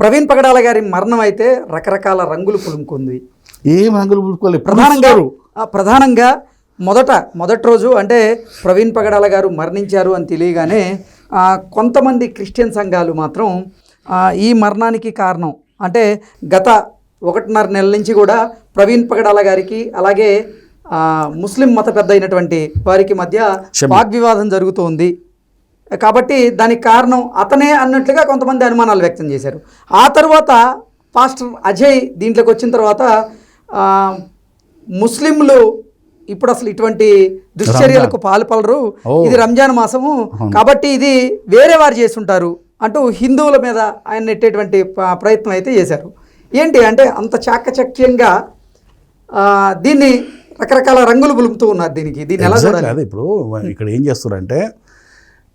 ప్రవీణ్ పగడాల గారి మరణం అయితే రకరకాల రంగులు పులుముకుంది. ఏం రంగులు పులుకోవాలి ప్రధానంగా ప్రధానంగా మొదట మొదటి రోజు అంటే ప్రవీణ్ పగడాల గారు మరణించారు అని తెలియగానే కొంతమంది క్రిస్టియన్ సంఘాలు మాత్రం ఈ మరణానికి కారణం అంటే గత ఒకటిన్నర నెలల నుంచి కూడా ప్రవీణ్ పగడాల గారికి అలాగే ముస్లిం మత పెద్ద అయినటువంటి వారికి మధ్య. వాగ్వివాదం జరుగుతోంది. కాబట్టి దానికి కారణం అతనే అన్నట్లుగా కొంతమంది అనుమానాలు వ్యక్తం చేశారు. ఆ తర్వాత పాస్టర్ అజయ్ దీంట్లోకి వచ్చిన తర్వాత ముస్లింలు ఇప్పుడు అసలు ఇటువంటి దుశ్చర్యలకు పాల్పడరు. ఇది రంజాన్ మాసము. కాబట్టి ఇది వేరే వారు చేస్తుంటారు అంటూ హిందువుల మీద ఆయన నెట్టేటువంటి ప్రయత్నం అయితే చేశారు. ఏంటి అంటే అంత చాకచక్యంగా దీన్ని రకరకాల రంగులు పులుపుతూ ఉన్నారు దీనికి. దీన్ని ఎలా. చూడాలి? ఇప్పుడు ఇక్కడ ఏం చేస్తారంటే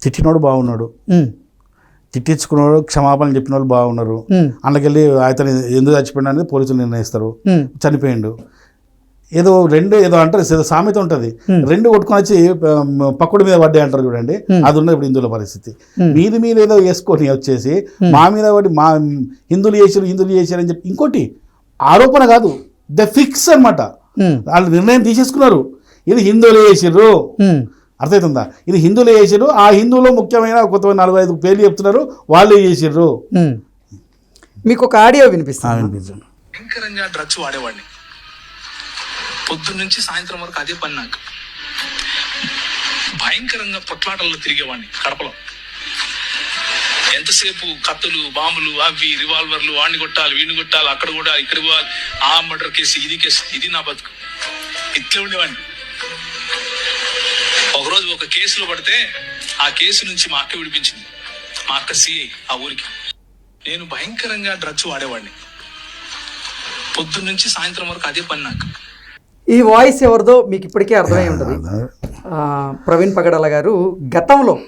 తిట్టినోడు బాగున్నాడు. తిట్టించుకున్నాడు క్షమాపణ చెప్పిన వాళ్ళు బాగున్నారు అందుకెళ్ళి అతను ఎందుకు చచ్చిపోయినా అనేది పోలీసులు నిర్ణయిస్తారు. చనిపోయిండు. ఏదో రెండు ఏదో అంటారు ఏదో సామెత ఉంటుంది. రెండు కొట్టుకొని వచ్చి పక్కుడి మీద పడ్డాయి అంటారు చూడండి. అది ఉన్నది ఇప్పుడు హిందువుల పరిస్థితి. మీది మీద ఏదో వేసుకొని వచ్చేసి మా మీద పడి మా హిందువులు చేసారు హిందువులు చేశారు అని చెప్పి ఇంకోటి ఆరోపణ కాదు. ద ఫిక్స్ అన్నమాట. ఉమ్, వాళ్ళు నిర్ణయం తీసేసుకున్నారు. ఇది హిందువులు చేసిర్రు. అర్థమవుతుందా ఇది హిందువులు చేసిర్రు ఆ హిందువులో ముఖ్యమైన కొంతమంది నలభై ఐదు పేర్లు చెప్తున్నారు వాళ్ళే చేసిర్రు ఉమ్. మీకు ఒక ఆడియో వినిపిస్తాను వినిపించండి భయంకరంగా డ్రగ్స్ వాడేవాడిని. పొద్దున్న నుంచి సాయంత్రం వరకు అదే పని నాకు. భయంకరంగా పొట్లాటల్లో తిరిగేవాడిని కడపలో. ఎంతసేపు కత్తులు బాంబులు అవి రివాల్వర్లు వాడిని కొట్టాలి వీడిని కొట్టాలి అక్కడ కూడా ఇక్కడ పోవాలి ఆ మర్డర్ కేసు ఇది కేసు ఇది నా బతుకు. ఇట్లే ఉండేవాడిని. ఒకరోజు ఒక కేసులో పడితే ఆ కేసు నుంచి మా అక్క విడిపించింది. మా అక్క సిఐ ఆ ఊరికి. నేను భయంకరంగా డ్రగ్స్ వాడేవాడిని. పొద్దున్న నుంచి సాయంత్రం వరకు అదే పని నాకు. ఈ వాయిస్ ఎవరిదో మీకు ఇప్పటికే అర్థమై ఉంటుంది. ఆ, ప్రవీణ్ పగడాల గారు గతంలో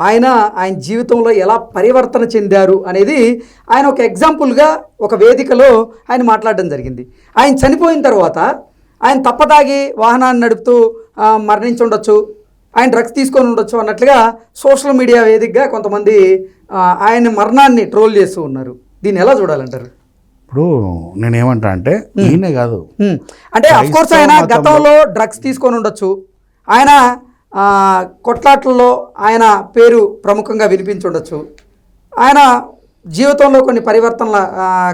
ఆయన ఆయన జీవితంలో ఎలా పరివర్తన చెందారు అనేది ఆయన ఒక ఎగ్జాంపుల్గా ఒక వేదికలో ఆయన మాట్లాడడం జరిగింది. ఆయన చనిపోయిన తర్వాత ఆయన తప్పదాగి వాహనాన్ని నడుపుతూ మరణించి ఉండొచ్చు ఆయన డ్రగ్స్ తీసుకొని ఉండొచ్చు అన్నట్లుగా సోషల్ మీడియా వేదికగా కొంతమంది ఆయన మరణాన్ని ట్రోల్ చేస్తూ ఉన్నారు. దీన్ని ఎలా చూడాలంటారు? ఇప్పుడు నేనేమంటా అంటే ఈయనే కాదు. అంటే కోర్స్ ఆయన గతంలో డ్రగ్స్ తీసుకొని ఉండొచ్చు. ఆయన కొట్లాట్లలో ఆయన పేరు ప్రముఖంగా వినిపించి ఉండొచ్చు ఆయన జీవితంలో కొన్ని పరివర్తనల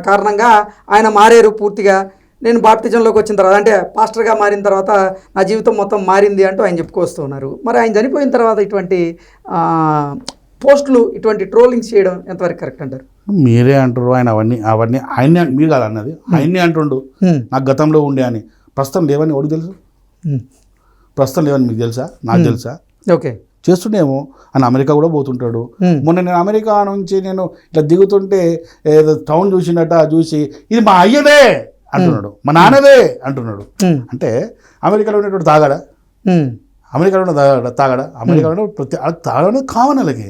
కారణంగా ఆయన మారారు పూర్తిగా నేను బాప్టిజంలోకి వచ్చిన తర్వాత అంటే పాస్టర్గా మారిన తర్వాత నా జీవితం మొత్తం మారింది అంటూ ఆయన చెప్పుకొస్తూ ఉన్నారు మరి ఆయన చనిపోయిన తర్వాత ఇటువంటి పోస్టులు ఇటువంటి ట్రోలింగ్స్ చేయడం ఎంతవరకు కరెక్ట్ అంటారు? మీరే అంటారు ఆయన అవన్నీ అవన్నీ ఆయన్ని మీరు కాదు అన్నది. ఆయన్ని అంటుండు. నాకు గతంలో ఉండే అని. ప్రస్తుతం లేవని ఎవరికి తెలుసు. ప్రస్తుతం లేవని మీకు తెలుసా? నాకు తెలుసా? ఓకే. చేస్తుండేమో అని అమెరికా కూడా పోతుంటాడు. మొన్న నేను అమెరికా నుంచి నేను ఇట్లా దిగుతుంటే ఏదో టౌన్ చూసినట్ట చూసి ఇది మా అయ్యదే! అంటున్నాడు. మా నాన్నదే అంటున్నాడు. అంటే అమెరికాలో ఉన్నటువంటి తాగాడా. అమెరికాలో ఉన్న తాగాడా? తాగాడా అమెరికాలో ప్రతి తాగడం అనేది కామన్ అలాగే.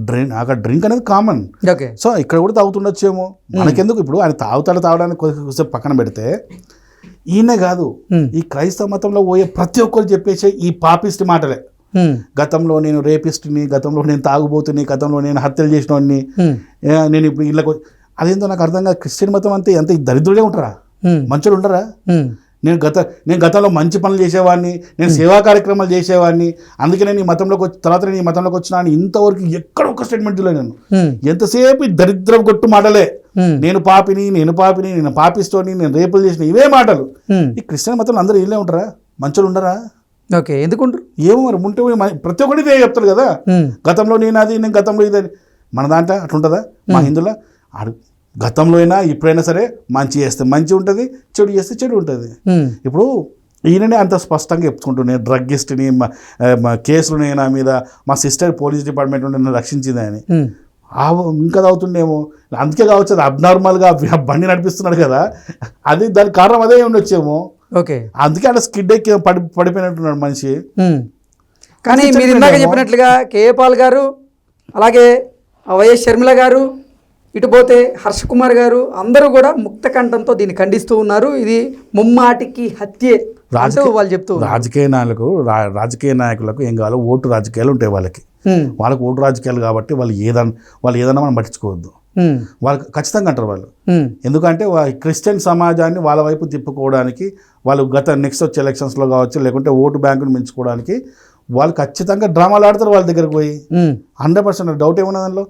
డ్రింక్ అక్కడ డ్రింక్ అనేది కామన్ ఓకే. సో ఇక్కడ కూడా తాగుతుండొచ్చేమో. మనకెందుకు ఇప్పుడు? ఆయన తాగుతాడు తాగడానికి కొద్దిసేపు పక్కన పెడితే ఈయనే కాదు. ఈ క్రైస్తవ మతంలో పోయే ప్రతి ఒక్కరు చెప్పేసే ఈ పాపిస్ట్ మాటలే. గతంలో నేను రేపిస్ట్ని గతంలో నేను తాగుబోతుని గతంలో నేను హత్యలు. ఏ, నేను ఇప్పుడు ఇళ్ళకు అదేందో నాకు అర్థం కాదు. క్రిస్టియన్ మతం అంతే ఎంత దరిద్రుడే ఉంటారా. మంచులు ఉండరా. నేను గత నేను గతంలో మంచి పనులు చేసేవాడిని నేను సేవా కార్యక్రమాలు చేసేవాడిని అందుకే నేను ఈ మతంలోకి వచ్చి తర్వాత నేను ఈ మతంలోకి వచ్చినా అని ఇంతవరకు ఎక్కడ ఒక స్టేట్మెంట్ లేదు నేను. ఎంతసేపు ఈ దరిద్రం కొట్టు మాటలే. నేను పాపిని నేను పాపిని నేను పాపిస్తోని నేను రేపులు చేసిన ఇవే మాటలు. ఈ క్రిస్టియన్ మతంలో అందరూ ఇల్లే ఉంటారా? మంచులు ఉండరా? ఓకే ఎందుకుంటారు? ఏమో మరి ఉంటే ప్రతి ఒక్కటి ఇదే చెప్తారు కదా. గతంలో నేను అది నేను గతంలో ఇది అని. మన దాంట్లో అట్లుంటుందా? మా హిందువుల? ఆడు గతంలో అయినా ఇప్పుడైనా సరే మంచి చేస్తే మంచి ఉంటుంది చెడు చేస్తే చెడు ఉంటుంది. ఇప్పుడు ఈయననే అంత స్పష్టంగా చెప్పుకుంటూ నేను డ్రగ్గిస్ట్ని కేసులు నేను నా మీద మా సిస్టర్ పోలీస్ డిపార్ట్మెంట్ నుండి నన్ను రక్షించింది అని. ఇంకా తాగుతుండేమో అందుకే కావచ్చు అది అబ్నార్మల్గా బండి నడిపిస్తున్నాడు కదా. అది దానికి కారణం అదే ఉండొచ్చేమో. ఓకే. అందుకే అలా స్కిడ్ ఎక్కి పడి పడిపోయినట్టున్నాడు మనిషి. కానీ మీరు ఇందాక. చెప్పినట్లుగా కేఏ పాల్ గారు అలాగే వైఎస్ షర్మిల గారు ఇటు పోతే హర్ష కుమార్ గారు అందరూ కూడా ముక్త కంఠంతో దీన్ని ఖండిస్తూ ఉన్నారు. ఇది ముమ్మాటికి హత్యే వాళ్ళు చెప్తూ. రాజకీయ నాయకులకు రాజకీయ నాయకులకు ఏం కావాలో ఓటు రాజకీయాలు ఉంటాయి వాళ్ళకి. వాళ్ళకి ఓటు రాజకీయాలు కాబట్టి వాళ్ళు ఏదన్నా వాళ్ళు ఏదన్నా మనం పట్టించుకోవద్దు. వాళ్ళు ఖచ్చితంగా అంటారు వాళ్ళు. ఎందుకంటే క్రిస్టియన్ సమాజాన్ని వాళ్ళ వైపు తిప్పుకోవడానికి వాళ్ళు గత నెక్స్ట్ వచ్చే ఎలక్షన్స్లో కావచ్చు లేకుంటే ఓటు బ్యాంకును పెంచుకోవడానికి వాళ్ళు ఖచ్చితంగా డ్రామాలు ఆడతారు వాళ్ళ దగ్గరకు పోయి. హండ్రెడ్ పర్సెంట్ డౌట్ ఏమన్నా దానిలో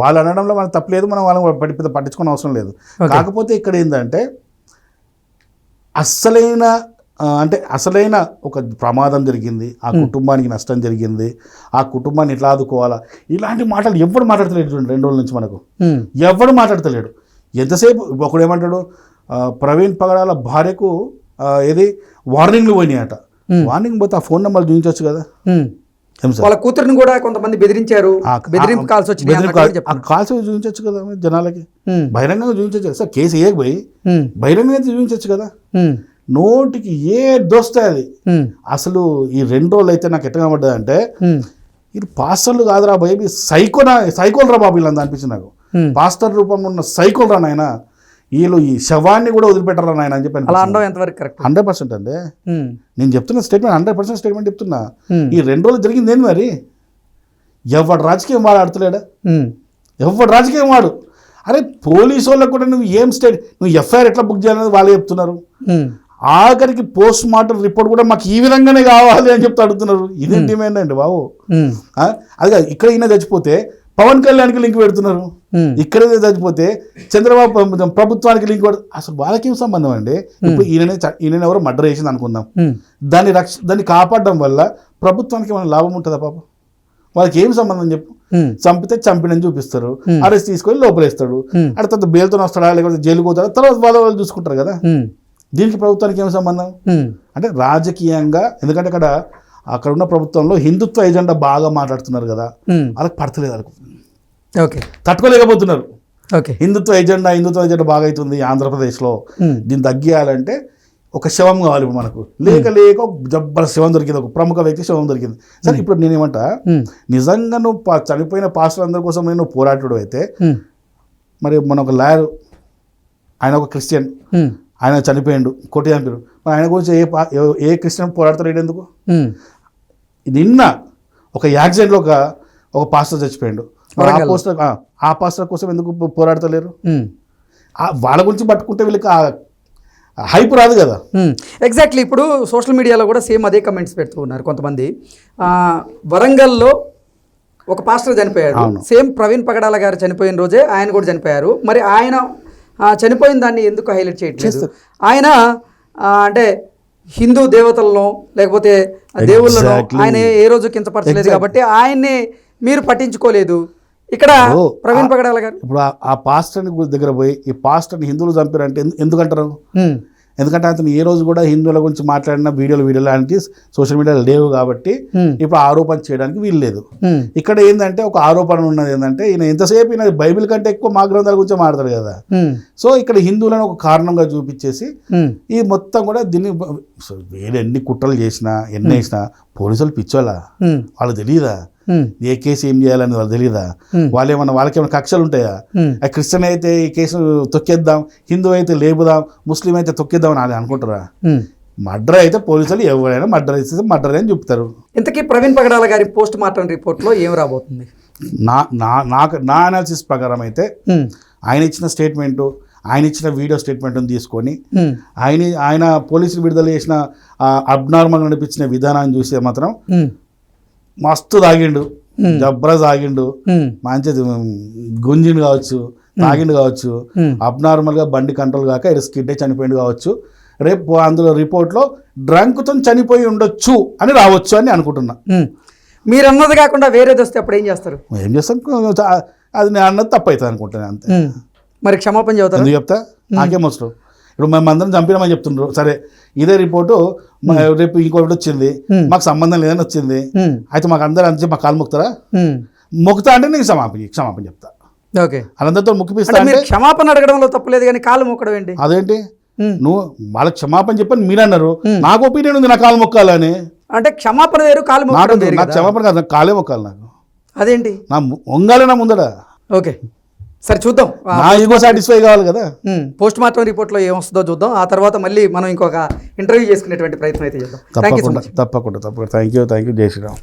వాళ్ళు అనడంలో మనకు తప్పలేదు మనం వాళ్ళని పట్టి పెద్ద పట్టించుకునే అవసరం లేదు. కాకపోతే ఇక్కడ ఏంటంటే అస్సలైన అంటే అసలైన ఒక ప్రమాదం జరిగింది ఆ కుటుంబానికి నష్టం జరిగింది ఆ కుటుంబాన్ని ఎట్లా ఆదుకోవాలా? ఇలాంటి మాటలు ఎవరు మాట్లాడతలేడు చూడండి రెండు రోజుల నుంచి మనకు. ఎవడు మాట్లాడతలేడు. ఎంతసేపు ఒకడు ఏమంటాడు ప్రవీణ్ పగడాల భార్యకు ఏది వార్నింగ్లు పోయినాయట. వార్నింగ్ పోతే ఆ ఫోన్ నెంబర్ చూపించవచ్చు కదా. ఏం సార్? వాళ్ళ కూతురుని కూడా కొంతమంది బెదిరించారు. బెదిరింపు కాల్స్. ఆ కాల్స్ చూపించవచ్చు కదా జనాలకి. ఉమ్, బహిరంగంగా చూపించవచ్చు సార్ కేసు వేయకపోయి ఉమ్, బహిరంగంగా చూపించవచ్చు కదా. నోటికి ఏ దోస్తే అది? అసలు ఈ రెండు రోజులు అయితే నాకు ఎట్లా కనబడ్డది అంటే ఇది పాస్టర్లు కాదురా బాబు సైకోనా సైకోల్ రా బాబు వీళ్ళంతా అనిపించింది నాకు. పాస్టర్ రూపంలో ఉన్న సైకోల్ రా నాయన? వీళ్ళు ఈ శవాన్ని కూడా వదిలిపెట్టరా నాయన అని చెప్పి అలా అనడం ఎంతవరకు కరెక్ట్? హండ్రెడ్ పర్సెంట్ అండి. నేను చెప్తున్న స్టేట్మెంట్ హండ్రెడ్ పర్సెంట్ స్టేట్మెంట్ చెప్తున్నా. ఈ రెండు రోజులు జరిగింది ఏంది మరి? ఎవడు రాజకీయం వాడు ఆడుతలేడా. ఎవడు రాజకీయం వాడు? అరే పోలీసు వాళ్ళకు కూడా నువ్వు ఏం స్టేట్ నువ్వు ఎఫ్ఐఆర్ ఎట్లా బుక్ చేయాలనేది వాళ్ళే చెప్తున్నారు. ఆఖరికి పోస్ట్ మార్టం రిపోర్ట్ కూడా మాకు ఈ విధంగానే కావాలి అని చెప్తే అడుగుతున్నారు. ఇదేం డిమాండ్ అండి బాబు? అది కాదు ఇక్కడ ఈయన చచ్చిపోతే పవన్ కళ్యాణ్కి లింక్ పెడుతున్నారు. ఇక్కడ చచ్చిపోతే చంద్రబాబు ప్ర- ప్రభుత్వానికి లింక్ అసలు వాళ్ళకేం సంబంధం అండి? ఇప్పుడు ఈయననే ఈయన ఎవరో మర్డర్ చేసింది అనుకుందాం. దాన్ని రక్ష దాన్ని కాపాడడం వల్ల ప్రభుత్వానికి ఏమైనా లాభం ఉంటుందా పాప? వాళ్ళకి ఏం సంబంధం చెప్పు? చంపితే చంపినని చూపిస్తారు. అరెస్ట్ తీసుకొని లోపలేస్తాడు. అక్కడ తర్వాత బెయిల్తో వస్తాడా? లేకపోతే జైలుకు పోతాడా? తర్వాత వాళ్ళ వాళ్ళు చూసుకుంటారు కదా. దీనికి ప్రభుత్వానికి ఏం సంబంధం? అంటే రాజకీయంగా ఎందుకంటే అక్కడ అక్కడ ఉన్న ప్రభుత్వంలో హిందుత్వ ఎజెండా బాగా మాట్లాడుతున్నారు కదా. వాళ్ళకి పడతలేదు వాళ్ళకు. Okay. తట్టుకోలేకపోతున్నారు okay. Hindutva agenda Hindutva agenda బాగా అవుతుంది ఆంధ్రప్రదేశ్లో. దీన్ని తగ్గియాలంటే ఒక శవం కావాలి ఇప్పుడు మనకు. లేక లేక జబ్బర శవం దొరికింది ఒక ప్రముఖ వ్యక్తి శవం దొరికింది. సరే ఇప్పుడు నేనేమంటా నిజంగా నువ్వు చనిపోయిన పాస్టర్ అందరి కోసం నేను పోరాటుడు అయితే మరి మన ఒక లాయర్ ఆయన ఒక క్రిస్టియన్ ఆయన చనిపోయిండు కొట్టి చంపారు మరి ఆయన గురించి ఏ పా- ఏ- క్రిస్టియన్ పోరాడతాడు ఎందుకు నిన్న ఒక యాక్సిడెంట్లో ఒక ఒక పాస్టర్ చచ్చిపోయిండు. ఆ. పోస్టర్ ఆ- ఆ పాస్టర్ కోసం ఎందుకు పోరాడతలేరు? వాళ్ళ గురించి పట్టుకుంటే వీళ్ళకి హైప్ రాదు కదా. ఎగ్జాక్ట్లీ ఇప్పుడు సోషల్ మీడియాలో కూడా సేమ్ అదే కమెంట్స్ పెడుతూ ఉన్నారు కొంతమంది. వరంగల్లో ఒక పాస్టర్ చనిపోయాడు. సేమ్ ప్రవీణ్ పగడాల గారు చనిపోయిన రోజే ఆయన కూడా చనిపోయారు. మరి ఆయన చనిపోయిన దాన్ని ఎందుకు హైలైట్ చేయట్లేదు? ఆయన అంటే హిందూ దేవతలను లేకపోతే దేవుళ్ళను. ఆయన ఏ రోజు కించపరచలేదు. కాబట్టి ఆయన్ని మీరు పట్టించుకోలేదు. ఇక్కడ ప్రవీణ్ పగడాల గారు. ఇప్పుడు ఆ- పాస్టర్ని దగ్గర పోయి ఈ పాస్టర్ని హిందువులు చంపారంటే ఎందు- ఎందుకంటారు? ఎందుకంటే అతను ఏ రోజు కూడా హిందువుల గురించి మాట్లాడిన వీడియోలు వీడియోలు లాంటి సోషల్ మీడియాలో లేవు కాబట్టి ఇప్పుడు ఆరోపణ చేయడానికి వీలు లేదు. ఇక్కడ ఏంటంటే ఒక ఆరోపణ ఉన్నది ఏంటంటే ఈయన ఎంతసేపు ఈయన బైబిల్ కంటే ఎక్కువ మా గ్రంథాల గురించి మాట్లాడతాడు కదా. సో ఇక్కడ హిందువులను ఒక కారణంగా చూపించేసి ఈ మొత్తం కూడా దీన్ని వేరే ఎన్ని కుట్రలు చేసినా ఎన్ని వేసినా పోలీసులు పిచ్చోళ్ళ? ఉమ్, వాళ్ళకి తెలియదా ఏ కేసు ఏం చేయాలని వాళ్ళు తెలియదా. వాళ్ళు ఏమన్నా వాళ్ళకి ఏమైనా కక్షలు ఉంటాయా? క్రిస్టియన్ అయితే ఈ కేసు తొక్కేద్దాం హిందూ అయితే లేపుదాం ముస్లిం అయితే తొక్కేద్దాం అని అనుకుంటారా. మర్డర్ అయితే పోలీసులు ఎవరైనా మర్డర్ చేస్తే మర్డర్ అని చెప్తారు. ఇంతకీ ప్రవీణ్ పగడాల గారి పోస్ట్ మార్టం రిపోర్ట్లో ఏం రాబోతుంది? నా నా నాకు నా అనాలిసిస్ ప్రకారం అయితే ఆయన ఇచ్చిన స్టేట్మెంటు ఆయన ఇచ్చిన వీడియో స్టేట్మెంట్ని తీసుకొని ఆయన ఆయన పోలీసులు విడుదల చేసిన అబ్నార్మల్గా నడిపించిన విధానాన్ని చూస్తే మాత్రం మస్తు తాగిండు. జబ్రా తాగిండు. ఉమ్, మంచి గుంజిండు కావచ్చు తాగిండు కావచ్చు Hmm. అబ్నార్మల్గా బండి కంట్రోల్ కాక స్కిడ్డే చనిపోయిండు కావచ్చు. రేపు అందులో రిపోర్ట్లో డ్రంక్తో చనిపోయి ఉండొచ్చు అని రావచ్చు అని అనుకుంటున్నా. మీరు అన్నది కాకుండా వేరేది వస్తే అప్పుడు ఏం చేస్తారు? ఏం చేస్తాం? అది నేను అన్నది తప్పు అవుతుంది అనుకుంటాను అంతే. మరి క్షమాపణ ఎందుకు చెప్తా? నాకేం అవసరం. ఇప్పుడు మేము అందరం చంపినామని చెప్తుండ్రు. సరే ఇదే రిపోర్టు రేపు ఇంకొకటి వచ్చింది. మాకు సంబంధం లేదని వచ్చింది. అయితే మాకు అందరూ అంతే మా కాలు మొక్కుతారా. మొక్కుతా అంటే నేను క్షమాపణ క్షమాపణ చెప్తా. ఓకే. అనంతతో ముక్కిపిస్తా అంటే అంటే మీరు క్షమాపణ అడగడంలో తప్పులేదు కానీ కాలు మొక్కడం ఏంటి? అదేంటి. నువ్వు వాళ్ళకి క్షమాపణ చెప్పని మీరు అన్నారు. నాకు ఒపీనియన్ ఉంది నా కాలు మొక్కాలని. అంటే క్షమాపణ వేరు కాలు మొక్కడం క్షమాపణ కాదు కాలే మొక్కాలి నాకు. అదేంటి? నా వంగాలి నా ముందడ ఓకే. సరే చూద్దాం. నా ఈగో సాటిస్ఫై కావాలి కదా? పోస్ట్ మార్టం రిపోర్ట్లో ఏమొస్తుందో చూద్దాం. ఆ తర్వాత మళ్ళీ మనం ఇంకొక ఇంటర్వ్యూ చేసుకునేటువంటి ప్రయత్నం అయితే చేద్దాం. తప్పకుండా తప్పకుండా తప్పకుండా. థ్యాంక్ యూ థ్యాంక్ యూ జై శ్రీరామ్.